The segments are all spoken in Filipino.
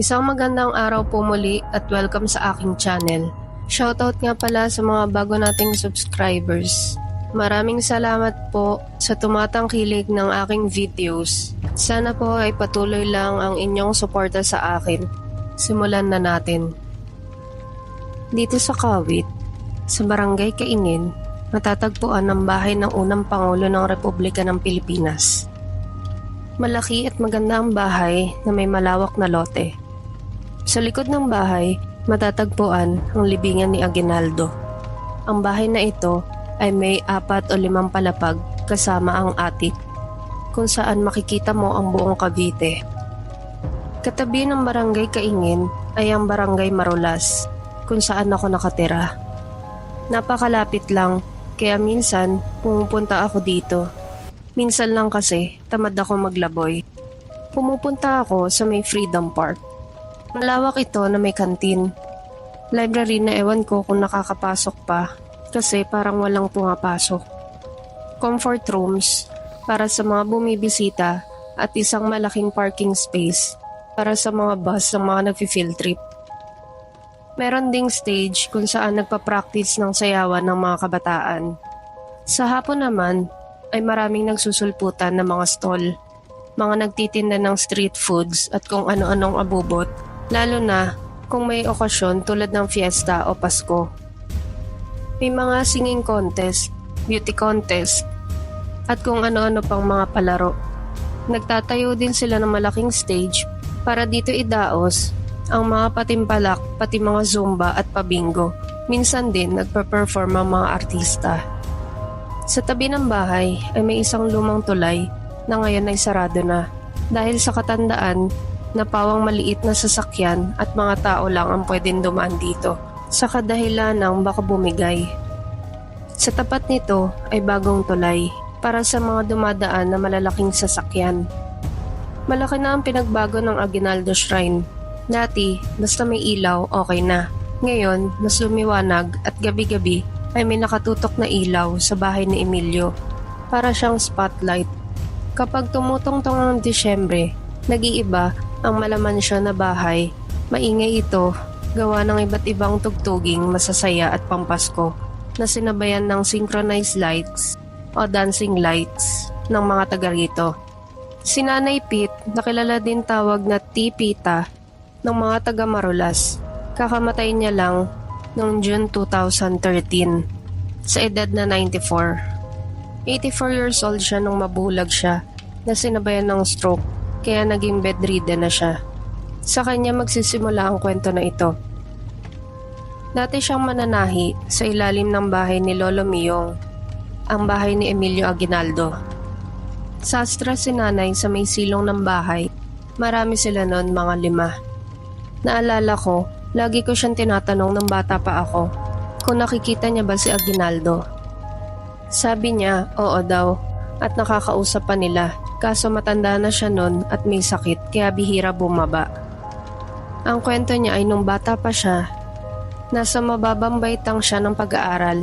Isang magandang araw po muli at welcome sa aking channel. Shoutout nga pala sa mga bago nating subscribers. Maraming salamat po sa tumatangkilik ng aking videos. Sana po ay patuloy lang ang inyong suporta sa akin. Simulan na natin. Dito sa Kawit, sa Barangay Kaingin, matatagpuan ang bahay ng unang Pangulo ng Republika ng Pilipinas. Malaki at maganda ang bahay na may malawak na lote. Sa likod ng bahay, matatagpuan ang libingan ni Aguinaldo. Ang bahay na ito ay may apat o limang palapag kasama ang atik kung saan makikita mo ang buong Cavite. Katabi ng barangay Kaingin ay ang barangay Marulas kung saan ako nakatira. Napakalapit lang kaya minsan pumupunta ako dito. Minsan lang kasi tamad ako maglaboy. Pumupunta ako sa may Freedom Park. Malawak ito na may kantin. Library na ewan ko kung nakakapasok pa kasi parang walang pumapasok. Comfort rooms para sa mga bumibisita at isang malaking parking space para sa mga bus ng mga nagfi-field trip. Meron ding stage kung saan nagpa-practice ng sayawan ng mga kabataan. Sa hapon naman ay maraming nagsusulputan ng mga stall, mga nagtitinda ng street foods at kung ano-anong abubot, lalo na kung may okasyon tulad ng fiesta o Pasko. May mga singing contest, beauty contest, at kung ano-ano pang mga palaro. Nagtatayo din sila ng malaking stage para dito idaos ang mga patimpalak pati mga zumba at pabingo. Minsan din nagpa-perform ang mga artista. Sa tabi ng bahay ay may isang lumang tulay na ngayon ay sarado na dahil sa katandaan na pawang maliit na sasakyan at mga tao lang ang pwedeng dumaan dito sa kadahilan ng baka bumigay. Sa tapat nito ay bagong tulay para sa mga dumadaan na malalaking sasakyan. Malaki na ang pinagbago ng Aguinaldo Shrine. Dati, basta may ilaw, okay na. Ngayon, mas lumiwanag at gabi-gabi ay may nakatutok na ilaw sa bahay ni Emilio. Para siyang spotlight. Kapag tumutungtong ang Disyembre, nag-iiba ang malaman siya na bahay. Maingay ito, gawa ng iba't ibang tugtuging masasaya at pampasko na sinabayan ng synchronized lights o dancing lights ng mga taga rito. Si Nanay Pete, nakilala din tawag na Tipita ng mga taga Marulas. Kakamatay niya lang noong June 2013 sa edad na 94. 84 years old siya nung mabulag siya na sinabayan ng stroke kaya naging bedridden na siya. Sa kanya magsisimula ang kwento na ito. Dati siyang mananahi sa ilalim ng bahay ni Lolo Miyong, ang bahay ni Emilio Aguinaldo. Sastra si nanay sa may silong ng bahay. Marami sila noon mga lima. Naalala ko, lagi ko siyang tinatanong ng bata pa ako kung nakikita niya ba si Aguinaldo. Sabi niya, oo daw, at nakakausap pa nila kaso matanda na siya noon at may sakit kaya bihira bumaba. Ang kwento niya ay nung bata pa siya, nasa mababang baitang siya ng pag-aaral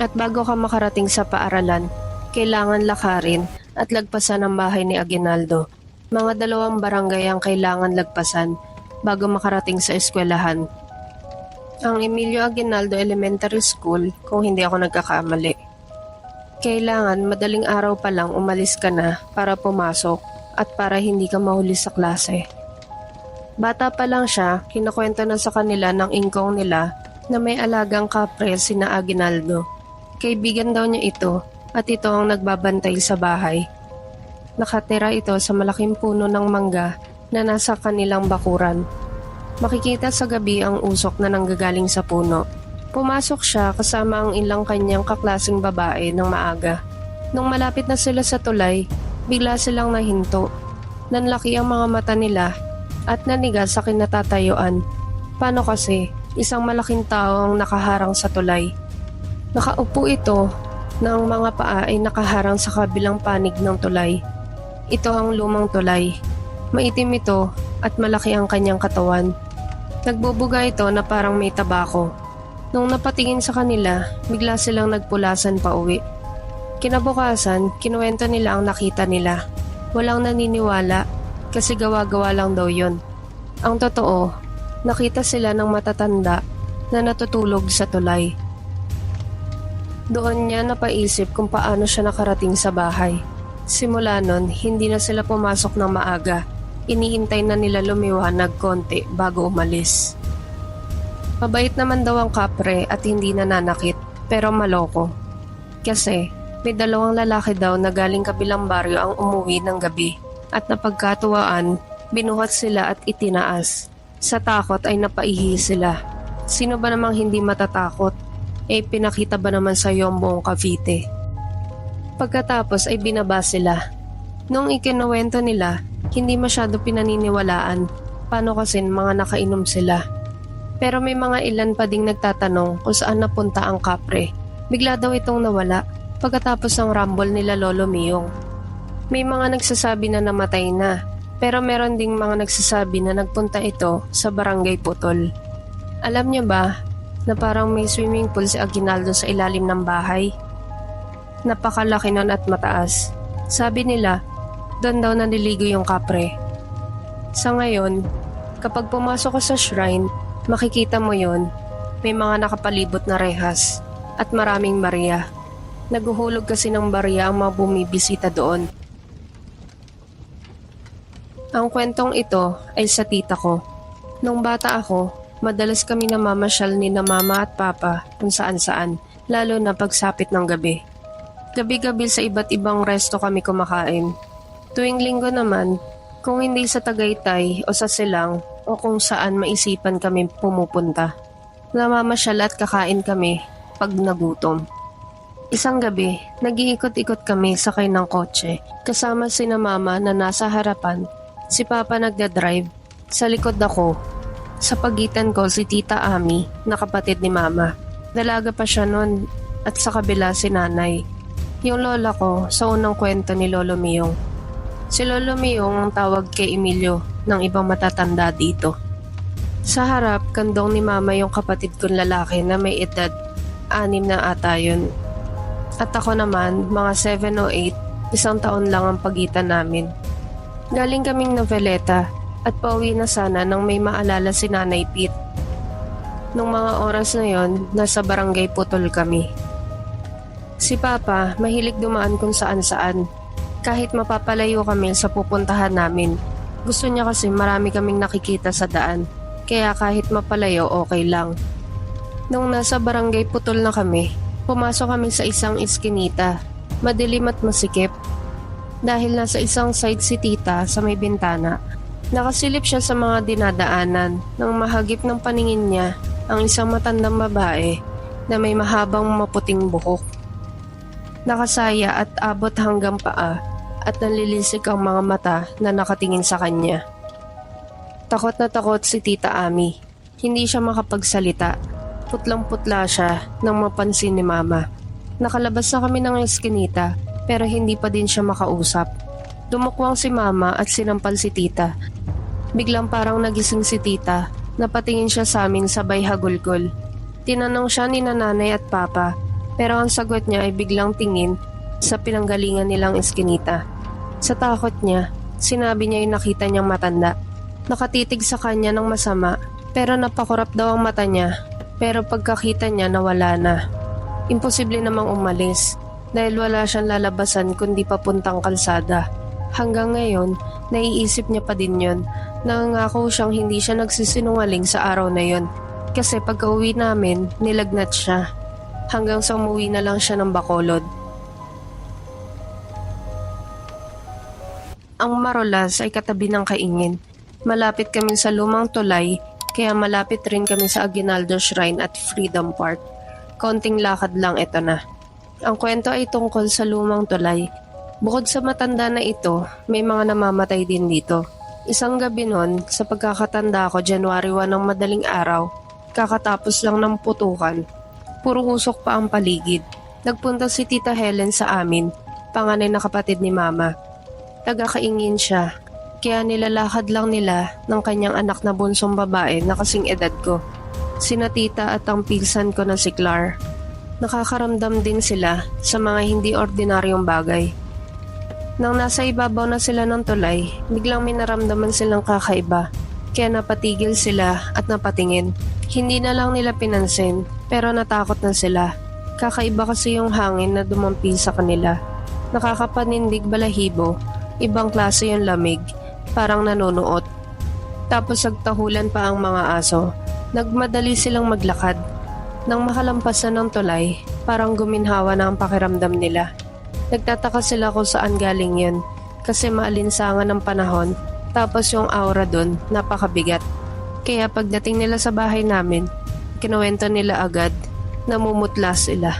at bago ka makarating sa paaralan, kailangan lakarin at lagpasan ang bahay ni Aguinaldo. Mga dalawang barangay ang kailangan lagpasan bago makarating sa eskwelahan. Ang Emilio Aguinaldo Elementary School kung hindi ako nagkakamali. Kailangan madaling araw pa lang umalis ka na para pumasok at para hindi ka mahuli sa klase. Bata pa lang siya, kinukwento na sa kanila ng ingkong nila na may alagang kapre sina Aguinaldo. Kaibigan daw niya ito at ito ang nagbabantay sa bahay. Nakatira ito sa malaking puno ng mangga na nasa kanilang bakuran. Makikita sa gabi ang usok na nanggagaling sa puno. Pumasok siya kasama ang ilang kanyang kaklasing babae ng maaga. Nung malapit na sila sa tulay, bigla silang nahinto. Nanlaki ang mga mata nila at naniga sa kinatatayuan. Paano kasi isang malaking tao ang nakaharang sa tulay? Nakaupo ito na ang mga paa ay nakaharang sa kabilang panig ng tulay. Ito ang lumang tulay. Maitim ito at malaki ang kanyang katawan. Nagbubuga ito na parang may tabako. Nung napatingin sa kanila, bigla silang nagpulasan pa uwi. Kinabukasan, kinuwento nila ang nakita nila. Walang naniniwala kasi gawa-gawa lang daw yon. Ang totoo, nakita sila ng matatanda na natutulog sa tulay. Doon niya napaisip kung paano siya nakarating sa bahay. Simula nun, hindi na sila pumasok ng maaga. Iniintay na nila lumiwanag konti bago umalis. Mabait naman daw ang kapre at hindi nananakit, pero maloko. Kasi may dalawang lalaki daw na galing kabilang baryo ang umuwi ng gabi at napagkatuwaan, binuhat sila at itinaas. Sa takot ay napaihi sila. Sino ba namang hindi matatakot? Eh pinakita ba naman sa iyo ang buong Cavite? Pagkatapos ay binaba sila. Nung ikinuwento nila, hindi masyado pinaniniwalaan. Paano kasi mga nakainom sila? Pero may mga ilan pa ding nagtatanong kung saan napunta ang kapre. Bigla daw itong nawala pagkatapos ng rumble nila Lolo Miyong. May mga nagsasabi na namatay na, pero meron ding mga nagsasabi na nagpunta ito sa barangay Putol. Alam niyo ba na parang may swimming pool si Aguinaldo sa ilalim ng bahay? Napakalaki nun at mataas. Sabi nila, doon daw naliligo yung kapre. Sa ngayon, kapag pumasok ka sa shrine, makikita mo yon. May mga nakapalibot na rehas at maraming barya. Naguhulog kasi ng barya ang mga bumibisita doon. Ang kwentong ito ay sa tita ko. Nung bata ako, madalas kami namamasyal ni na mama at papa kung saan saan, lalo na pagsapit ng gabi. Gabi-gabi sa iba't ibang resto kami kumakain. Tuwing linggo naman, kung hindi sa Tagaytay o sa Silang o kung saan maisipan kami pumupunta. Namamasyal at kakain kami pag nagutom. Isang gabi, nag-iikot-ikot kami sakay ng kotse kasama si na mama na nasa harapan, si papa nagda-drive, sa likod ako. Sa pagitan ko si tita Ami na kapatid ni mama. Dalaga pa siya noon at sa kabila si nanay. Yung lola ko sa unang kwento ni Lolo Miyong. Si Lolo Miyong ang tawag kay Emilio ng ibang matatanda dito. Sa harap, kandong ni mama yung kapatid kong lalaki na may edad, anim na ata yun. At ako naman, mga 7 o 8, isang taon lang ang pagitan namin. Galing kaming noveleta at pauwi na sana nang may maalala si Nanay Pete. Nung mga oras na yon, nasa barangay Putol kami. Si Papa, mahilig dumaan kung saan saan. Kahit mapapalayo kami sa pupuntahan namin. Gusto niya kasi marami kaming nakikita sa daan. Kaya kahit mapalayo, okay lang. Nung nasa barangay Putol na kami, pumasok kami sa isang iskinita. Madilim at masikip. Dahil nasa isang side si tita sa may bintana, nakasilip siya sa mga dinadaanan nang mahagip ng paningin niya ang isang matandang babae na may mahabang maputing buhok. Nakasaya at abot hanggang paa at nanlilisik ang mga mata na nakatingin sa kanya. Takot na takot si Tita Ami. Hindi siya makapagsalita. Putlang-putla siya nang mapansin ni Mama. Nakalabas na kami ng eskinita pero hindi pa din siya makausap. Dumukwang si Mama at sinampal si Tita. Biglang parang nagising si Tita. Napatingin siya sa amin sabay hagulgol. Tinanong siya ni nanay at papa pero ang sagot niya ay biglang tingin sa pinanggalingan nilang eskinita. Sa takot niya, sinabi niya yung nakita niyang matanda. Nakatitig sa kanya ng masama pero napakurap daw ang mata niya pero pagkakita niya nawala na. Imposible namang umalis dahil wala siyang lalabasan kundi papuntang kalsada. Hanggang ngayon, naiisip niya pa din yon. Nangangako siyang hindi siya nagsisinungaling sa araw na yon. Kasi pagka uwi namin, nilagnat siya. Hanggang sa umuwi na lang siya ng Bacolod. Ang Marolas ay katabi ng kaingin. Malapit kami sa lumang tulay, kaya malapit rin kami sa Aguinaldo Shrine at Freedom Park. Konting lakad lang ito na. Ang kwento ay tungkol sa lumang tulay. Bukod sa matanda na ito, may mga namamatay din dito. Isang gabi noon, sa pagkakatanda ko, January 1 ng madaling araw, kakatapos lang ng putukan. Puro usok pa ang paligid. Nagpunta si Tita Helen sa amin, panganay na kapatid ni Mama. Taga-kaingin siya, kaya nilalakad lang nila ng kanyang anak na bunsong babae na kasing edad ko. Sina tita at ang pilsan ko na si Clar. Nakakaramdam din sila sa mga hindi ordinaryong bagay. Nang nasa ibabaw na sila ng tulay, biglang may naramdaman silang kakaiba. Kaya napatigil sila at napatingin. Hindi na lang nila pinansin, pero natakot na sila. Kakaiba kasi yung hangin na dumampi sa kanila. Nakakapanindig balahibo, ibang klase yung lamig, parang nanonoot. Tapos nagtahulan pa ang mga aso. Nagmadali silang maglakad. Nang makalampas na ng tulay, parang guminhawa na ang pakiramdam nila. Nagtataka sila kung saan galing yun kasi maalinsangan ng panahon tapos yung aura dun napakabigat. Kaya pagdating nila sa bahay namin, kinuwento nila agad, namumutla sila.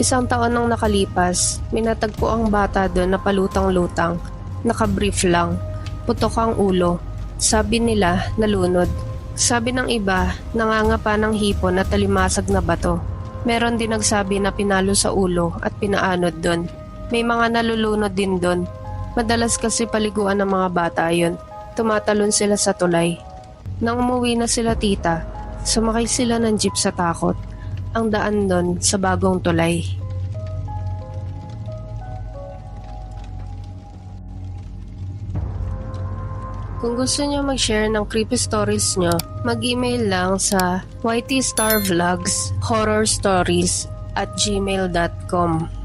Isang taon nang nakalipas, minatagpo ang bata doon na palutang-lutang, nakabrief lang, putok ang ulo. Sabi nila, nalunod. Sabi ng iba, nangangapa ng hipon at talimasag na bato. Meron din nagsabi na pinalo sa ulo at pinaanod doon. May mga nalulunod din doon. Madalas kasi paliguan ng mga bata yon. Tumatalon sila sa tulay. Nang umuwi na sila tita, sumakay sila ng jeep sa takot. Ang daan doon sa bagong tulay. Kung gusto nyo mag-share ng creepy stories nyo, mag-email lang sa ytstarvlogs horror stories at gmail.com.